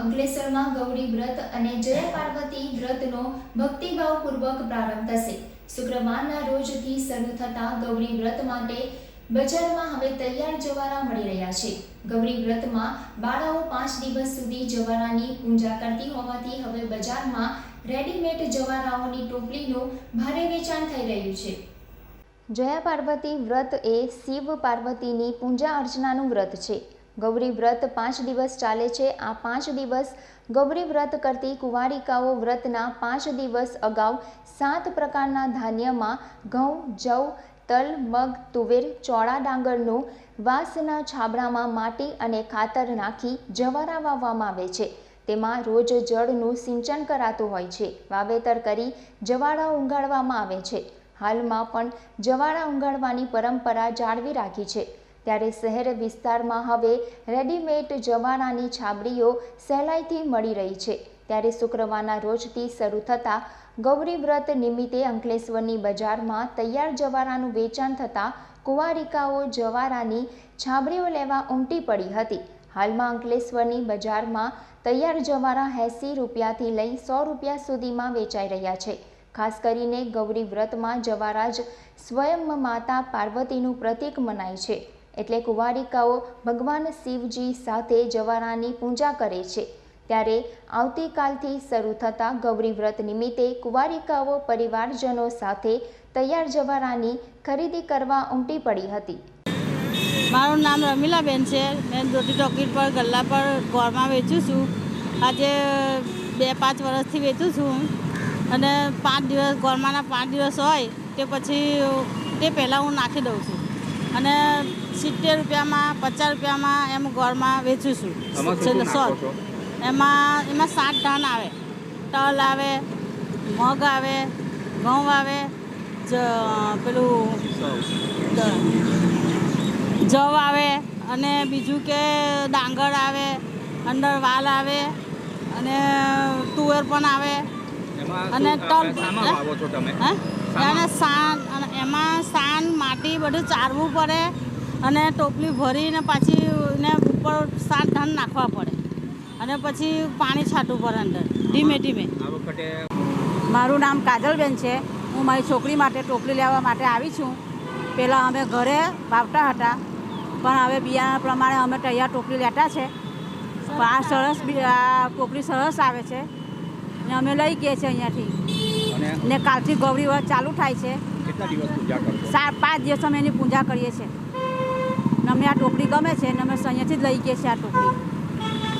અંકલેશ્વરમાં ગૌરી વ્રત અને જય પાર્વતી વ્રતનો ભક્તિભાવપૂર્વક પ્રારંભ થશે. શુક્રવારના રોજથી શરૂ થતા ગૌરી વ્રત માટે બજારમાં હવે તૈયાર જવારા મળી રહ્યા છે. ગૌરી વ્રતમાં બાળાઓ પાંચ દિવસ સુધી જવારાની પૂજા કરતી હોવાથી હવે બજારમાં રેડીમેડ જવારાઓની ટોપલીનું ભારે વેચાણ થઈ રહ્યું છે. જયા પાર્વતી વ્રત એ શિવ પાર્વતીની પૂજા અર્ચનાનું વ્રત છે. ગૌરી વ્રત પાંચ દિવસ ચાલે છે. આ પાંચ દિવસ ગૌરી વ્રત કરતી કુંવારિકાઓ વ્રતના પાંચ દિવસ અગાઉ સાત પ્રકારના ધાન્યમાં ઘઉં, જવ, તલ, મગ, તુવેર, ચોળા, ડાંગરનું વાંસના છાબડામાં માટી અને ખાતર નાખી જવારા વાવવામાં આવે છે. તેમાં રોજ જળનું સિંચન કરાતું હોય છે. વાવેતર કરી જવાળા ઉગાડવામાં આવે છે. હાલમાં પણ જવાળા ઉગાડવાની પરંપરા જાળવી રાખી છે. ત્યારે શહેર વિસ્તારમાં હવે રેડીમેડ જમાનાની છાબડીઓ સહેલાઈથી મળી રહી છે. ત્યારે શુક્રવારના રોજથી શરૂ થતાં ગૌરી વ્રત નિમિત્તે અંકલેશ્વરની બજારમાં તૈયાર જવારાનું વેચાણ થતાં કુંવારિકાઓ જવારાની છાબડીઓ લેવા ઉમટી પડી હતી. હાલમાં અંકલેશ્વરની બજારમાં તૈયાર જવારા એંસી રૂપિયાથી લઈ સો રૂપિયા સુધીમાં વેચાઈ રહ્યા છે. ખાસ કરીને ગૌરી વ્રતમાં જવારા જ સ્વયં માતા પાર્વતીનું પ્રતીક મનાય છે. એટલે કુંવારિકાઓ ભગવાન શિવજી સાથે જવારાની પૂજા કરે છે. ત્યારે આવતીકાલથી શરૂ થતા ગૌરી વ્રત નિમિત્તે કુંવારિકાઓ પરિવારજનો સાથે તૈયાર જવારાની ખરીદી કરવા ઉમટી પડી હતી. મારું નામ રમીલાબેન છે. મેં રોટી ટોકીટ પર ગલ્લા પર ગોળમાં વેચું છું. આજે બે પાંચ વર્ષથી વેચું છું. અને પાંચ દિવસ ગોળમાંના પાંચ દિવસ હોય તે પછી તે પહેલાં હું નાખી દઉં છું. અને સિત્તેર રૂપિયામાં પચાસ રૂપિયામાં એમ ગોળમાં વેચું છું. શું સો એમાં એમાં સાત ધાન આવે. તલ આવે મગ આવે ઘઉં આવે જ પેલું જવ આવે અને બીજું કે ડાંગર આવે અંદર વાલ આવે અને તુવેર પણ આવે. અને તલ- સાન અને એમાં સાન માટી બધું ચારવું પડે અને ટોપલી ભરીને પાછી એને ઉપર સાત ધાન નાખવા પડે. અને પછી પાણી છાંટવું પડે અંદર ધીમે ધીમે. મારું નામ કાજલબેન છે. હું મારી છોકરી માટે ટોપલી લેવા માટે આવી છું. પહેલાં અમે ઘરે વાવતા હતા પણ હવે બિયારણ પ્રમાણે અમે તૈયાર ટોપલી લેતા છે. આ સરસ બી- આ ટોપલી સરસ આવે છે. ને અમે લઈ ગયા છીએ અહીંયાથી. ને કાલથી ગૌરી વ્રત ચાલુ થાય છે. સાત પાંચ દિવસ અમે એની પૂજા કરીએ છીએ. ને અમને આ ટોપલી ગમે છે ને અમે અહીંયાથી જ લઈ ગયા છીએ આ ટોપલી